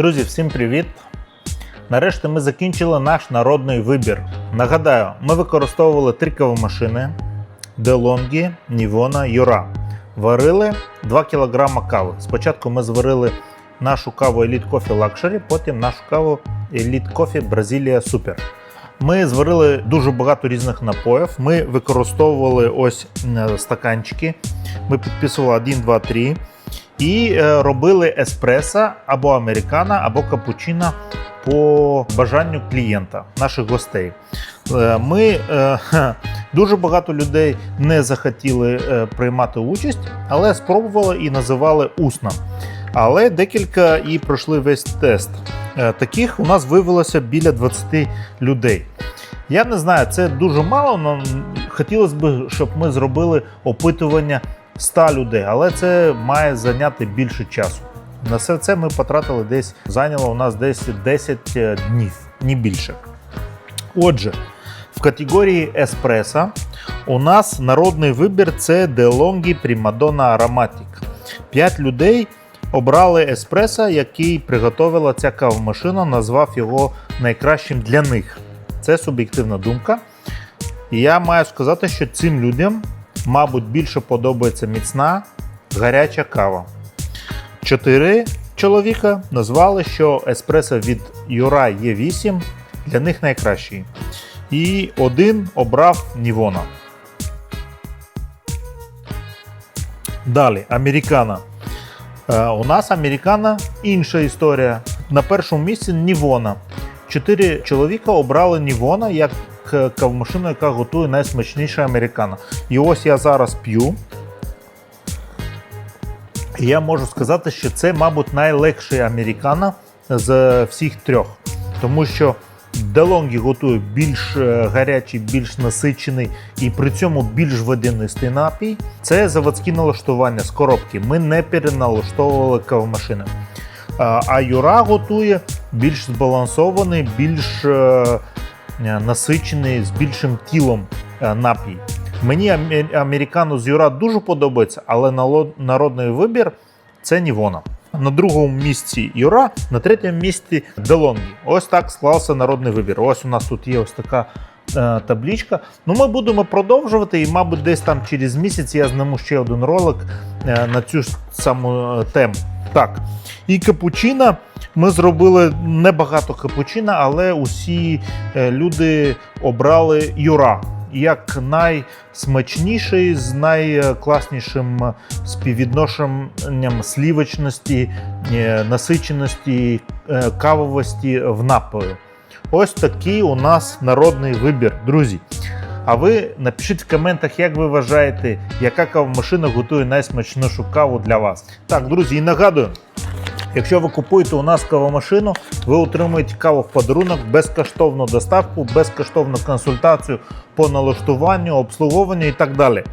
Друзі, всім привіт! Нарешті ми закінчили наш народний вибір. Нагадаю, ми використовували три кавомашини DeLonghi, Nivona, Юра. Варили 2 кг кави. Спочатку ми зварили нашу каву Elite Coffee Luxury, потім нашу каву Elite Coffee Brasilia Super. Ми зварили дуже багато різних напоїв. Ми використовували ось стаканчики. Ми підписували 1, 2, 3 і е, робили еспресо або американо, або капучино по бажанню клієнта, наших гостей. Е, Ми е, дуже багато людей не захотіли приймати участь, але спробували і називали усно. Але декілька і пройшли весь тест. Таких у нас виявилося біля 20 людей. Я не знаю, це дуже мало, але хотілося б, щоб ми зробили опитування 100 людей, але це має зайняти більше часу. На все це ми потратили десь, зайняло у нас десь 10 днів, не більше. Отже, в категорії еспресо у нас народний вибір це DeLonghi Primadonna Aromatic. 5 людей обрали еспресо, який приготувала ця кавомашина, назвав його найкращим для них. Це суб'єктивна думка. І я маю сказати, що цим людям, мабуть, більше подобається міцна гаряча кава. Чотири чоловіка назвали, що еспресо від Юра Є8 для них найкращий. І один обрав Нівона. Далі, американо. Е, у нас американо інша історія. На першому місці Нівона. Чотири чоловіка обрали Нівона як е, кавомашину, яка готує найсмачніше американо. І ось я зараз п'ю. І я можу сказати, що це, мабуть, найлегший американо з всіх трьох. Тому що DeLonghi готує більш е, гарячий, більш насичений і при цьому більш водянистий напій. Це заводські налаштування з коробки. Ми не переналаштовували кавомашини. А Юра готує більш збалансований, більш е, е, насичений, з більшим тілом е, напій. Мені американо з Юра дуже подобається, але народний вибір це Нівона. На другому місці Юра, на третьому місці Делонгі. Ось так склався народний вибір. Ось у нас тут є ось така е, таблічка. Ну, ми будемо продовжувати, і, мабуть, десь там через місяць я зніму ще один ролик е, на цю ж саму е, тему. Так. І капучино. Ми зробили небагато капучино, але усі е, люди обрали Юра як найсмачніший з найкласнішим співвідношенням слівочності, е, насиченості, е, кавовості в напою. Ось такий у нас народний вибір, друзі. А ви напишіть в коментах, як ви вважаєте, яка кавомашина готує найсмачнішу каву для вас. Так, друзі, і нагадую. Якщо ви купуєте у нас кавомашину, ви отримуєте каву в подарунок, безкоштовну доставку, безкоштовну консультацію по налаштуванню, обслуговуванню і так далі.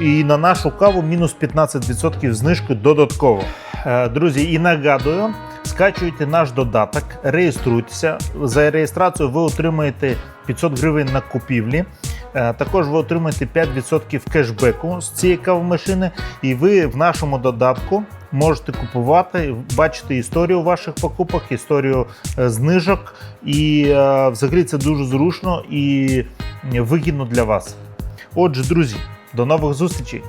І на нашу каву мінус 15% знижки додатково. Е, Друзі, і нагадую, скачуйте наш додаток, реєструйтеся. За реєстрацію ви отримаєте 500 гривень на купівлі. Е, Також ви отримаєте 5% кешбеку з цієї кавомашини, і ви в нашому додатку можете купувати, бачити історію ваших покупок, історію е, знижок. І е, взагалі це дуже зручно і вигідно для вас. Отже, друзі, до нових зустрічей!